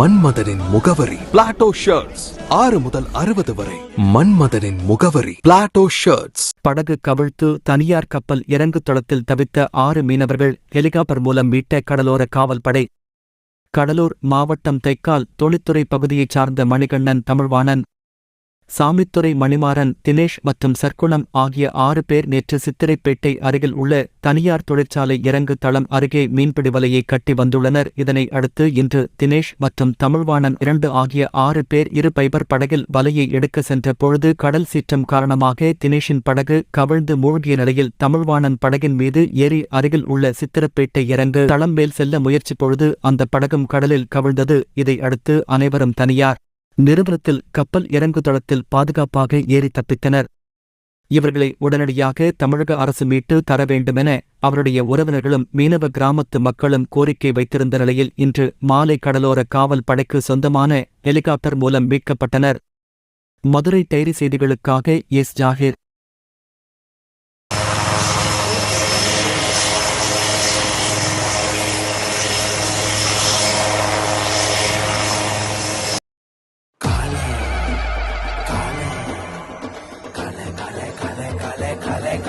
மன்மதனின் முகவரி. Plato shirts ஆறு முதல் அறுபது வரை. மன்மதனின் முகவரி. பிளாட்டோ ஷர்ட்ஸ் படகு கவிழ்த்து தனியார் கப்பல் இறங்கு தளத்தில் தவித்த ஆறு மீனவர்கள் ஹெலிகாப்டர் மூலம் மீட்ட கடலோர காவல்படை. கடலூர் மாவட்டம் தெக்கால் தொழில்துறை பகுதியைச் சார்ந்த மணிகண்ணன் தமிழ்வாணன் சாமித்துறை மணிமாறன் தினேஷ் மற்றும் சர்க்குணம் ஆகிய ஆறு பேர் நேற்று சித்திரைப்பேட்டை அருகில் உள்ள தனியார் தொழிற்சாலை இறங்கு தளம் அருகே மீன்பிடி வலையை கட்டி வந்துள்ளனர். இதனை அடுத்து இன்று தினேஷ் மற்றும் தமிழ்வாணன் இரண்டு ஆகிய ஆறு பேர் இரு பைபர் படகில் வலையை எடுக்க சென்ற பொழுது கடல் சீற்றம் காரணமாக தினேஷின் படகு கவிழ்ந்து மூழ்கிய நிலையில் தமிழ்வாணன் படகின் மீது ஏறி அருகில் உள்ள சித்திரப்பேட்டை இறங்கு தளம் மேல் செல்ல முயற்சி பொழுது அந்த படகும் கடலில் கவிழ்ந்தது. இதை அடுத்து அனைவரும் தனியார் நிறுவனத்தில் கப்பல் இறங்கு தளத்தில் பாதுகாப்பாக ஏறி தப்பித்தனர். இவர்களை உடனடியாக தமிழக அரசு மீட்டு தர வேண்டுமென அவருடைய உறவினர்களும் மீனவ கிராமத்து மக்களும் கோரிக்கை வைத்திருந்த நிலையில் இன்று மாலை கடலோர காவல் படைக்கு சொந்தமான ஹெலிகாப்டர் மூலம் மீட்கப்பட்டனர். மதுரை டைரி செய்திகளுக்காக எஸ். ஜாகிர்.